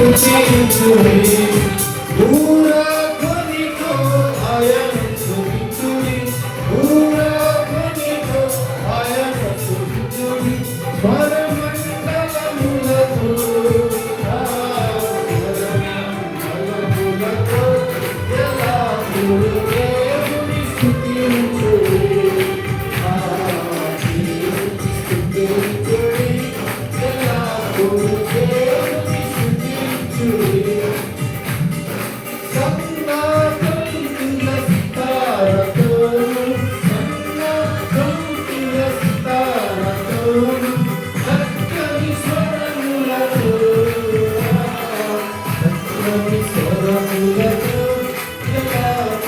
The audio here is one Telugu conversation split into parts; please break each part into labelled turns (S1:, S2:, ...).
S1: to me.
S2: Ooh,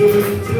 S1: Deus.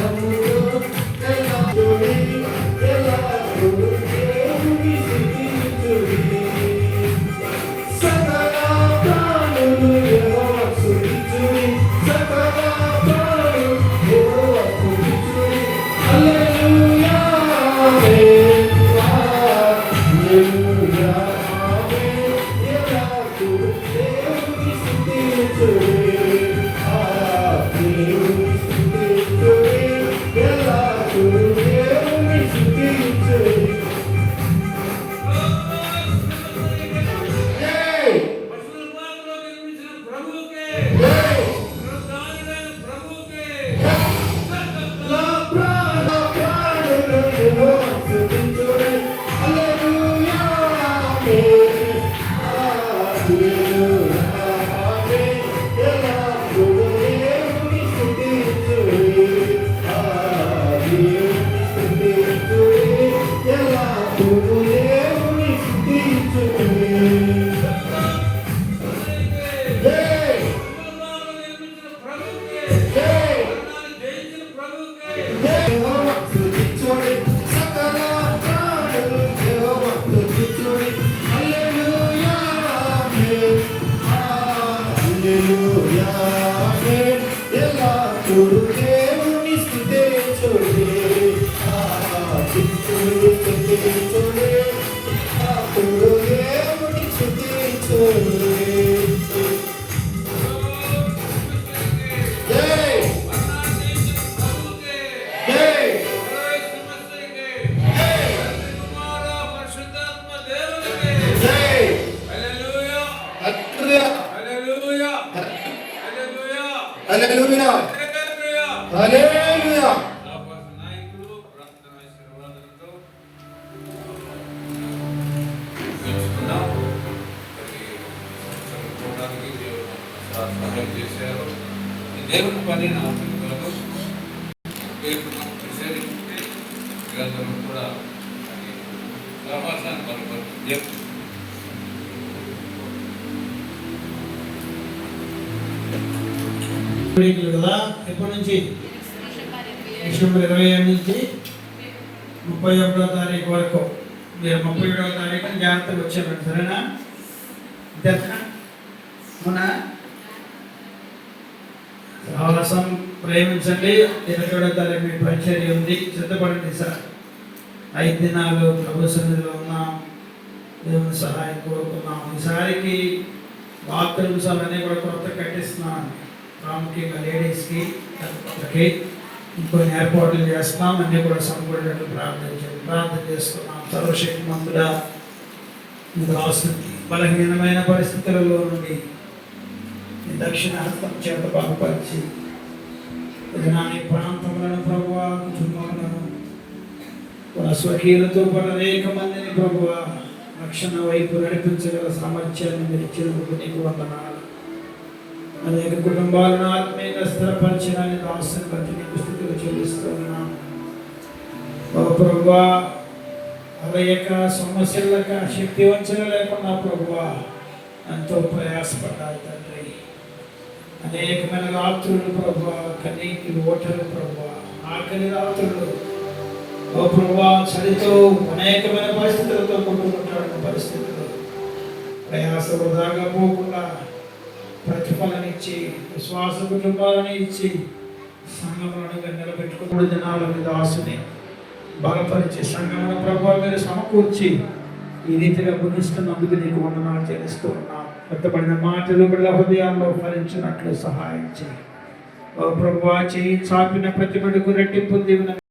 S2: Hallelujah.
S1: దేవుని పని నా పిల్లలకు పేరును ప్రసాదించి వీరందరూ కూడా మరి సహవాసాన్ని
S3: కదా ఎప్పటి నుంచి? డిసెంబర్ ఇరవై ఏడు నుంచి ముప్పై ఒకటో తారీఖు వరకు. మీరు ముప్పై ఏడవ తారీఖు జాగ్రత్తగా వచ్చేవారు సరేనా? అంతేనా మన విశ్వాసం ప్రేమించండి. ఇరవై మీ పరిచర్య ఉంది. సిద్ధపడండి సార్. ఐదు దినాలు ప్రభు సన్నిధిలో ఉన్నాం. దేవుని సహాయం కోరుకున్నాం. ఈసారికి బాత్రూమ్స్ అవన్నీ కూడా కొత్త కట్టిస్తున్నాం ప్రాముఖ్యంగా లేడీస్కి కొత్తకి ఇంకొన్ని ఏర్పాట్లు చేస్తున్నాం. అన్నీ కూడా సమకూడేటట్లు ప్రార్థన ప్రార్థన చేస్తున్నాం. సర్వశక్తిమంతుడా మీకు రాష్ట్రం బలహీనమైన పరిస్థితులలో నుండి దక్షిణ హస్తం చేత బాగుపరిచి ఈ ప్రాంతములను ప్రభు కుటుంబములను మన స్వకీయులతో పాటు అనేక మందిని ప్రభు రక్షణ వైపు నడిపించగల సామర్థ్యాన్ని మీరు ఇచ్చినందుకు నీకు వందనాలు. అనేక కుటుంబాలను ఆత్మీయంగా స్థిరపరచడానికి రాష్ట్రం ప్రతి నీకు స్థితిలో చెల్లిస్తున్నాం ఓ ప్రభువా అనేక సమస్యలక శక్తి వంచన లేకుండా ప్రభువా ఎంతో ప్రయాసపడ్డారు తండ్రి. అనేకమైన రాత్రులు ప్రభా కనీకి ఓటలు ప్రభా ఆకలి రాత్రులు. ఓ ప్రభా చలితో అనేకమైన పరిస్థితులతో కొట్టుకుంటాడు పరిస్థితులు. ప్రయాస వృధాగా పోకుండా ప్రతిఫలం ఇచ్చి విశ్వాస కుటుంబాలను ఇచ్చి సంఘములను నిలబెట్టుకున్న జనాల మీద ఆశని బలపరిచి సంఘముల ప్రభావ మీరు సమకూర్చి ఈ రీతిగా గుణిస్తున్నందుకు నీకు వందనాలు చేస్తూ ఉన్నాను. పెద్దపడిన మాటలు బిడ్డల హృదయాల్లో ఫలించినట్లు సహాయం చేయి. ఓ ప్రభు చేయి చాపిన ప్రతి బిడ్డకు రెట్టింపు దీవెన